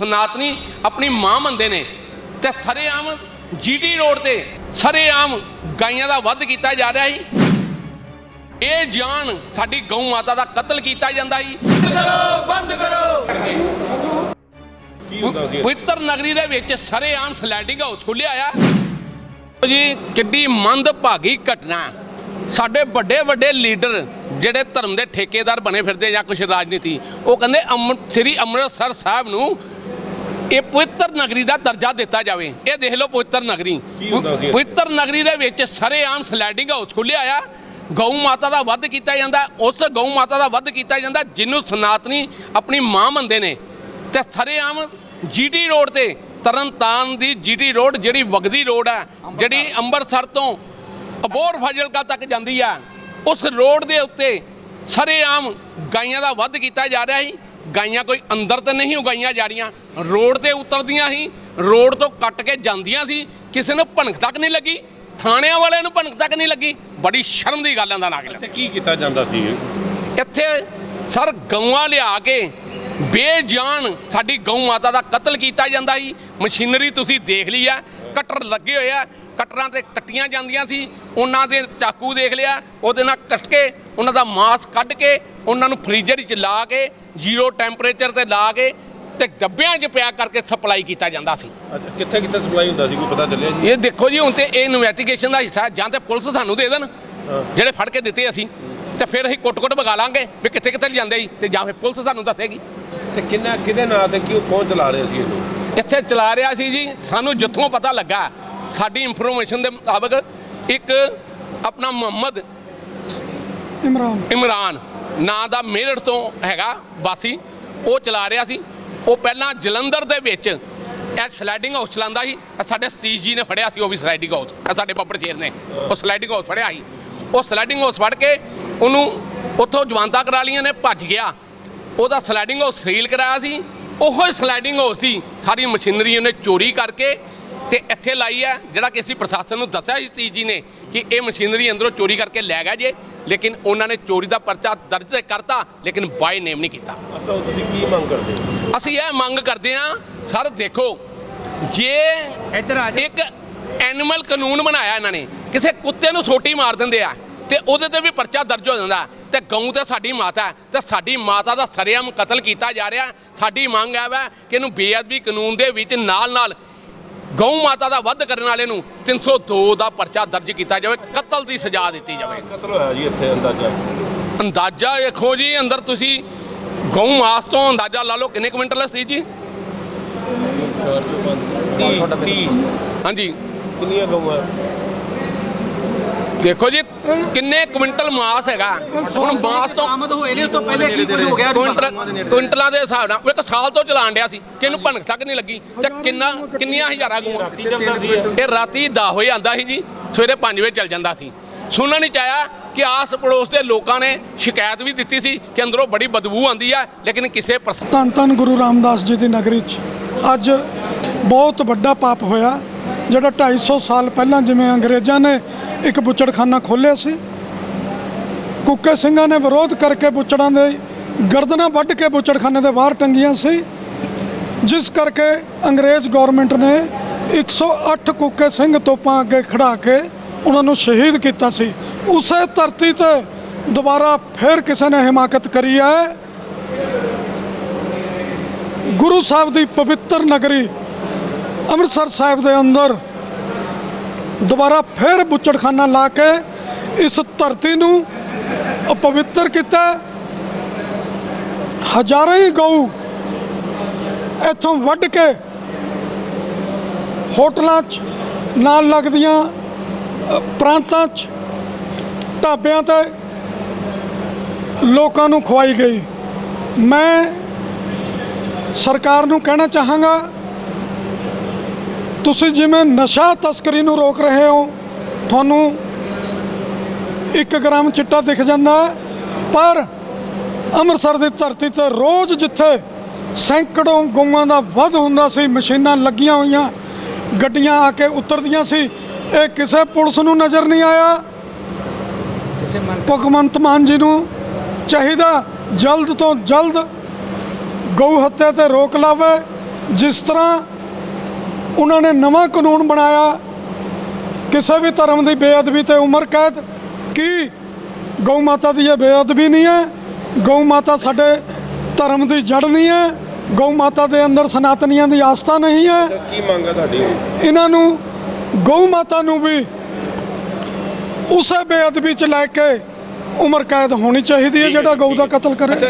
ਸਨਾਤਨੀ ਆਪਣੀ ਮਾਂ ਮੰਨਦੇ ਨੇ ਤੇ ਸਰੇਆਮ ਜੀਟੀ ਰੋਡ ਤੇ ਸਰੇਆਮ ਗਾਈਆਂ ਦਾ ਵੱਧ ਕੀਤਾ ਜਾ ਰਿਹਾ ਸੀ। ਇਹ ਜਾਨ ਸਾਡੀ ਗਊ ਮਾਤਾ ਦਾ ਕਤਲ ਕੀਤਾ ਜਾਂਦਾ ਸੀ। ਕੀ ਹੁੰਦਾ ਸੀ? ਪਵਿੱਤਰ ਨਗਰੀ ਦੇ ਵਿੱਚ ਸਰੇਆਮ ਸਲੈਡਿੰਗ ਹਾਊਸ ਖੁੱਲਿਆ ਆ। ਜੀ ਕਿੱਡੀ ਮੰਦਭਾਗੀ ਘਟਨਾ। ਹੈ। ਸਾਡੇ ਵੱਡੇ ਵੱਡੇ ਲੀਡਰ ਜਿਹੜੇ ਧਰਮ ਦੇ ਠੇਕੇਦਾਰ ਬਣੇ ਫਿਰਦੇ ਜਾਂ ਕੁਝ ਰਾਜਨੀਤੀ ਉਹ ਕਹਿੰਦੇ ਅੰਮ੍ਰਿ ਸ੍ਰੀ ਅੰਮ੍ਰਿਤਸਰ ਸਾਹਿਬ ਨੂੰ ਇਹ ਪਵਿੱਤਰ ਨਗਰੀ ਦਾ ਦਰਜਾ ਦਿੱਤਾ ਜਾਵੇ। ਇਹ ਦੇਖ ਲਓ ਪਵਿੱਤਰ ਨਗਰੀ? ਪਵਿੱਤਰ ਨਗਰੀ ਦੇ ਵਿੱਚ ਸਰੇਆਮ ਸਲੈਡਿੰਗ ਹਾਊਸ ਖੁੱਲਿਆ ਆ। ਗਊ ਮਾਤਾ ਦਾ ਵੱਧ ਕੀਤਾ ਜਾਂਦਾ। ਉਸ ਗਊ ਮਾਤਾ ਦਾ ਵੱਧ ਕੀਤਾ ਜਾਂਦਾ ਜਿਹਨੂੰ ਸਨਾਤਨੀ ਆਪਣੀ ਮਾਂ ਮੰਨਦੇ ਨੇ। ਤੇ ਸਰੇਆਮ ਜੀਟੀ ਰੋਡ ਤੇ ਤਰਨਤਾਰਨ ਦੀ ਜੀਟੀ ਰੋਡ ਜਿਹੜੀ ਵਗਦੀ ਰੋਡ ਹੈ ਜਿਹੜੀ ਅੰਮ੍ਰਿਤਸਰ। ਤੋਂ ਅਬੋਰ ਫਾਜ਼ਿਲਕਾ ਤੱਕ ਜਾਂਦੀ ਆ ਉਸ ਰੋਡ ਦੇ ਉੱਤੇ ਸਰੇਆਮ ਗਾਈਆਂ ਦਾ ਵੱਧ ਕੀਤਾ ਜਾ ਰਿਹਾ ਸੀ। ਗਾਈਆਂ ਕੋਈ ਅੰਦਰ ਤੇ ਨਹੀਂ ਉਗਾਈਆਂ ਜਾ ਰਹੀਆਂ। ਰੋਡ ਤੇ ਉਤਰਦੀਆਂ ਸੀ ਰੋਡ ਤੋਂ ਕੱਟ ਕੇ ਜਾਂਦੀਆਂ ਸੀ ਕਿਸੇ ਨੂੰ ਭਣਕ ਤੱਕ ਨਹੀਂ ਲੱਗੀ ਥਾਣਿਆਂ ਵਾਲਿਆਂ ਨੂੰ ਭਣਕ ਤੱਕ ਨਹੀਂ ਲੱਗੀ ਬੜੀ ਸ਼ਰਮ ਦੀ ਗੱਲ ਆਂਦਾ ਨਾਗਲ ਤੇ ਕੀ ਕੀਤਾ ਜਾਂਦਾ ਸੀ? ਇੱਥੇ ਸਰ ਗਊਆਂ ਲਿਆ ਕੇ ਬੇਜਾਨ ਸਾਡੀ ਗਊ ਮਾਤਾ ਦਾ ਕਤਲ ਕੀਤਾ ਜਾਂਦਾ ਸੀ। ਮਸ਼ੀਨਰੀ ਤੁਸੀਂ ਦੇਖ ਲਈ ਆ ਕਟਰ ਲੱਗੇ ਹੋਏ ਆ ਕਟਰਾਂ ਤੇ ਕੱਟੀਆਂ ਜਾਂਦੀਆਂ ਸੀ ਉਹਨਾਂ ਦੇ ਚਾਕੂ ਦੇਖ ਲਿਆ ਉਹਦੇ ਨਾਲ ਕੱਟ ਕੇ ਉਹਨਾਂ ਦਾ ਮਾਸ ਕੱਢ ਕੇ ਉਹਨਾਂ ਨੂੰ ਫ੍ਰੀਜ਼ਰ 'ਚ ਲਾ ਕੇ ਜ਼ੀਰੋ ਟੈਂਪਰੇਚਰ ਤੇ ਲਾ ਕੇ ਤੇ ਡੱਬਿਆਂ 'ਚ ਪਿਆ ਕਰਕੇ ਸਪਲਾਈ ਕੀਤਾ ਜਾਂਦਾ ਸੀ। ਅੱਛਾ ਕਿੱਥੇ ਕਿੱਥੇ ਸਪਲਾਈ ਹੁੰਦਾ ਸੀ ਕੋਈ ਪਤਾ ਚੱਲਿਆ ਜੀ? ਇਹ ਦੇਖੋ ਜੀ ਹੁਣ ਤੇ ਇਹ ਇਨਵੈਸਟੀਗੇਸ਼ਨ ਦਾ ਹਿੱਸਾ। ਜਾਂ ਤੇ ਪੁਲਿਸ ਸਾਨੂੰ ਦੇ ਦੇਣ ਜਿਹੜੇ ਫੜ ਕੇ ਦਿੱਤੇ ਅਸੀਂ ਤੇ ਫਿਰ ਅਸੀਂ ਕੁੱਟ-ਕੁੱਟ ਵਗਾ ਲਾਂਗੇ ਵੀ ਕਿੱਥੇ ਕਿੱਥੇ ਜਾਂਦੇ ਸੀ ਤੇ ਜਾਂ ਫਿਰ ਪੁਲਿਸ ਸਾਨੂੰ ਦੱਸੇਗੀ। ਤੇ ਕਿੰਨਾ ਕਿਹਦੇ ਨਾਂ ਤੇ ਕਿਉਂ ਕੌਣ ਚਲਾ ਰਹੇ ਸੀ ਇਹਨੂੰ ਇੱਥੇ ਚਲਾ ਰਿਹਾ ਸੀ ਜੀ ਸਾਨੂੰ ਜਿੱਥੋਂ ਪਤਾ ਲੱਗਾ ਸਾਡੀ ਇਨਫੋਰਮੇਸ਼ਨ ਦੇ ਮੁਤਾਬਕ ਇੱਕ ਆਪਣਾ ਮੁਹੰਮਦ ਇਮਰਾਨ। ਇਮਰਾਨ, ਨਾਂ ਦਾ ਮੇਰਠ ਤੋਂ ਹੈਗਾ ਵਾਸੀ, ਉਹ ਚਲਾ ਰਿਹਾ ਸੀ। ਉਹ ਪਹਿਲਾਂ ਜਲੰਧਰ ਦੇ ਵਿੱਚ ਇਹ ਸਲਾਈਡਿੰਗ ਹਾਊਸ ਚਲਾਉਂਦਾ ਸੀ। ਇਹ ਸਾਡੇ ਸਤੀਸ਼ ਜੀ ਨੇ ਫੜਿਆ ਸੀ, ਉਹ ਵੀ ਸਲਾਈਡਿੰਗ ਹਾਊਸ ਇਹ ਸਾਡੇ ਬੱਬਰ ਸ਼ੇਰ ਨੇ, ਉਹ ਸਲਾਈਡਿੰਗ ਹਾਊਸ ਫੜਿਆ ਸੀ। ਉਹ ਸਲਾਈਡਿੰਗ ਹਾਊਸ ਫੜ ਕੇ ਉਹਨੂੰ ਉੱਥੋਂ ਜਵਾਨਤਾ ਕਰਾ ਲਈਆਂ ਨੇ, ਭੱਜ ਗਿਆ। ਉਹਦਾ ਸਲਾਈਡਿੰਗ ਹਾਊਸ ਸੀਲ ਕਰਾਇਆ ਸੀ। ਉਹੋ ਸਲਾਈਡਿੰਗ ਹਾਊਸ ਸੀ ਸਾਰੀ ਮਸ਼ੀਨਰੀ ਉਹਨੇ ਚੋਰੀ ਕਰਕੇ ਤੇ ਇੱਥੇ ਲਾਈ ਹੈ, ਜਿਹੜਾ ਕਿ ਅਸੀਂ ਪ੍ਰਸ਼ਾਸਨ ਨੂੰ ਦੱਸਿਆ ਸੀ ਸਤੀਸ਼ ਜੀ ਨੇ ਕਿ ਇਹ ਮਸ਼ੀਨਰੀ ਅੰਦਰੋਂ ਚੋਰੀ ਕਰਕੇ ਲੈ ਗਿਆ ਜੇ। ਲੇਕਿਨ ਉਹਨਾਂ ਨੇ ਚੋਰੀ ਦਾ ਪਰਚਾ ਦਰਜ ਤੇ ਕਰਤਾ ਲੇਕਿਨ ਬਾਈ ਨੇਮ ਨਹੀਂ ਕੀਤਾ। ਅੱਛਾ ਤੁਸੀਂ ਕੀ ਮੰਗ ਕਰਦੇ ਹੋ? ਅਸੀਂ ਇਹ ਮੰਗ ਕਰਦੇ ਹਾਂ ਸਰ ਦੇਖੋ ਜੇ ਇੱਧਰ ਆ ਇੱਕ ਐਨੀਮਲ ਕਾਨੂੰਨ ਬਣਾਇਆ ਇਹਨਾਂ ਨੇ ਕਿਸੇ ਕੁੱਤੇ ਨੂੰ ਸੋਟੀ ਮਾਰ ਦਿੰਦੇ ਆ ਤੇ ਉਹਦੇ ਤੇ ਵੀ ਪਰਚਾ ਦਰਜ ਹੋ ਜਾਂਦਾ ਤੇ ਗਊ ਤੇ ਸਾਡੀ ਮਾਤਾ ਤੇ ਸਾਡੀ ਮਾਤਾ ਦਾ ਸਰੇਆਮ ਕਤਲ ਕੀਤਾ ਜਾ ਰਿਹਾ ਸਾਡੀ ਮੰਗ ਹੈ ਵਾ ਕਿ ਇਹਨੂੰ ਬੇਅਦਬੀ ਕਾਨੂੰਨ ਦੇ ਵਿੱਚ ਨਾਲ ਨਾਲ ਗਊ ਮਾਤਾ ਦਾ ਵੱਧ ਕਰਨ ਵਾਲੇ ਨੂੰ 302 ਦਾ ਪਰਚਾ ਦਰਜ ਕੀਤਾ ਜਾਵੇ ਕਤਲ ਦੀ ਸਜ਼ਾ ਦਿੱਤੀ ਜਾਵੇ। ਕਤਲ ਹੋਇਆ ਜੀ ਇੱਥੇ ਅੰਦਾਜ਼ਾ? ਅੰਦਾਜ਼ਾ ਵੇਖੋ ਜੀ ਅੰਦਰ ਤੁਸੀਂ ਗਊ ਮਾਸ ਤੋਂ ਅੰਦਾਜ਼ਾ ਲਾ ਲਓ ਕਿੰਨੇ ਕੁਇੰਟਲ ਸੀ ਜੀ? 4 ਚੋਂ 5 30 ਹਾਂਜੀ। ਕਿੰਨੀਆਂ ਗਊਆਂ? ਦੇਖੋ ਜੀ ਕਿੰਨੇ ਕੁਇੰਟਲ ਮਾਸ ਹੈਗਾ। ਹੁਣ ਮਾਸ ਤੋਂ ਆਮਦ ਹੋਏ ਨੇ ਉਸ ਤੋਂ ਪਹਿਲੇ ਕੀ ਕੁਝ ਹੋ ਗਿਆ ਕੁਇੰਟਲ ਕੁਇੰਟਲਾਂ ਦੇ ਹਿਸਾਬ ਨਾਲ ਉਹ ਇੱਕ ਸਾਲ ਤੋਂ ਚਲਾਣ ਡਿਆ ਸੀ ਕਿ ਇਹਨੂੰ ਭਣਕ ਤੱਕ ਨਹੀਂ ਲੱਗੀ ਤੇ ਕਿੰਨਾ ਕਿੰਨੀਆਂ ਹਜ਼ਾਰਾਂ ਸੀ ਇਹ? ਰਾਤੀ 10 ਵਜੇ ਆਂਦਾ ਸੀ ਜੀ ਸਵੇਰੇ 5 ਵਜੇ ਚੱਲ ਜਾਂਦਾ ਸੀ। ਸੁਣਨ ਨਹੀਂ ਚਾਇਆ ਕਿ ਆਸ ਪੜੋਸ ਦੇ ਲੋਕਾਂ ਨੇ ਸ਼ਿਕਾਇਤ ਵੀ ਦਿੱਤੀ ਸੀ ਕਿ ਅੰਦਰੋਂ ਬੜੀ ਬਦਬੂ ਆਂਦੀ ਆ ਲੇਕਿਨ ਕਿਸੇ ਧੰਨ ਧੰਨ ਗੁਰੂ ਰਾਮਦਾਸ ਜੀ ਦੀ ਨਗਰੀ 'ਚ ਅੱਜ ਬਹੁਤ ਵੱਡਾ ਪਾਪ ਹੋਇਆ। ਜਿਹੜਾ 250 ਸਾਲ ਪਹਿਲਾਂ ਜਿਵੇਂ ਅੰਗਰੇਜ਼ਾਂ ਨੇ ਇੱਕ ਬੁੱਚੜਖਾਨਾ ਖੋਲ੍ਹਿਆ ਸੀ, ਕੁੱਕੇ ਸਿੰਘਾਂ ਨੇ ਵਿਰੋਧ ਕਰਕੇ ਬੁੱਚੜਾਂ ਦੇ ਗਰਦਨਾਂ ਵੱਢ ਕੇ ਬੁੱਚੜਖਾਨੇ ਦੇ ਬਾਹਰ ਟੰਗੀਆਂ ਸੀ। ਜਿਸ ਕਰਕੇ ਅੰਗਰੇਜ਼ ਗਵਰਨਮੈਂਟ ਨੇ 108 ਕੁੱਕੇ ਸਿੰਘ ਤੋਪਾਂ ਅੱਗੇ ਖੜਾ ਕੇ ਉਹਨਾਂ ਨੂੰ ਸ਼ਹੀਦ ਕੀਤਾ ਸੀ। ਉਸੇ ਧਰਤੀ ਤੇ ਦੁਬਾਰਾ ਫਿਰ ਕਿਸੇ ਨੇ ਹਿਮਾਕਤ ਕਰੀ ਹੈ। ਗੁਰੂ ਸਾਹਿਬ ਦੀ ਪਵਿੱਤਰ ਨਗਰੀ ਅੰਮ੍ਰਿਤਸਰ ਸਾਹਿਬ ਦੇ ਅੰਦਰ ਦੁਬਾਰਾ ਫਿਰ ਬੁੱਚੜਖਾਨਾ ਲਾ ਕੇ ਇਸ ਧਰਤੀ ਨੂੰ ਅਪਵਿੱਤਰ ਕੀਤਾ। ਹਜ਼ਾਰਾਂ ਹੀ ਗਊ ਇੱਥੋਂ ਵੱਢ ਕੇ ਹੋਟਲਾਂ 'ਚ, ਨਾਲ ਲੱਗਦੀਆਂ ਪ੍ਰਾਂਤਾਂ 'ਚ, ਢਾਬਿਆਂ ਤੇ ਲੋਕਾਂ ਨੂੰ ਖਵਾਈ ਗਈ। ਮੈਂ ਸਰਕਾਰ ਨੂੰ ਕਹਿਣਾ ਚਾਹਾਂਗਾ ਤੁਸੀਂ ਜਿਵੇਂ ਨਸ਼ਾ ਤਸਕਰੀ ਨੂੰ ਰੋਕ ਰਹੇ ਹੋ ਤੁਹਾਨੂੰ 1 ਗ੍ਰਾਮ ਚਿੱਟਾ ਦਿਖ ਜਾਂਦਾ ਪਰ ਅੰਮ੍ਰਿਤਸਰ ਦੀ ਧਰਤੀ ਤੇ ਰੋਜ਼ ਜਿੱਥੇ ਸੈਂਕੜੋਂ ਗਊਆਂ ਦਾ ਵੱਧ ਹੁੰਦਾ ਸੀ ਮਸ਼ੀਨਾਂ ਲੱਗੀਆਂ ਹੋਈਆਂ ਗੱਡੀਆਂ ਆ ਕੇ ਉਤਰਦੀਆਂ ਸੀ ਇਹ ਕਿਸੇ ਪੁਲਿਸ ਨੂੰ ਨਜ਼ਰ ਨਹੀਂ ਆਇਆ। ਭਗਵੰਤ ਮਾਨ ਜੀ ਨੂੰ ਚਾਹੀਦਾ ਜਲਦ ਤੋਂ ਜਲਦ ਗਊ ਹੱਤਿਆ ਤੇ ਰੋਕ ਲਾਵੇ ਜਿਸ ਤਰ੍ਹਾਂ ਉਹਨਾਂ ਨੇ ਨਵਾਂ ਕਾਨੂੰਨ ਬਣਾਇਆ। ਕਿਸੇ ਵੀ ਧਰਮ ਦੀ ਬੇਅਦਬੀ ਤੇ ਉਮਰ ਕੈਦ ਕੀ? ਗਊ ਮਾਤਾ ਦੀ ਇਹ ਬੇਅਦਬੀ ਨਹੀਂ ਹੈ। ਗਊ ਮਾਤਾ ਸਾਡੇ ਧਰਮ ਦੀ ਜੜ ਨਹੀਂ ਹੈ। ਗਊ ਮਾਤਾ ਦੇ ਅੰਦਰ ਸਨਾਤਨੀਆਂ ਦੀ ਆਸਥਾ ਨਹੀਂ ਹੈ। ਕੀ ਮੰਗ ਹੈ ਤੁਹਾਡੀ? ਇਹਨਾਂ ਨੂੰ ਗਊ ਮਾਤਾ ਨੂੰ ਵੀ ਉਸੇ ਬੇਅਦਬੀ ਚ ਲੈ ਕੇ ਉਮਰ ਕੈਦ ਹੋਣੀ ਚਾਹੀਦੀ ਹੈ ਜਿਹੜਾ ਗਊ ਦਾ ਕਤਲ ਕਰੇ।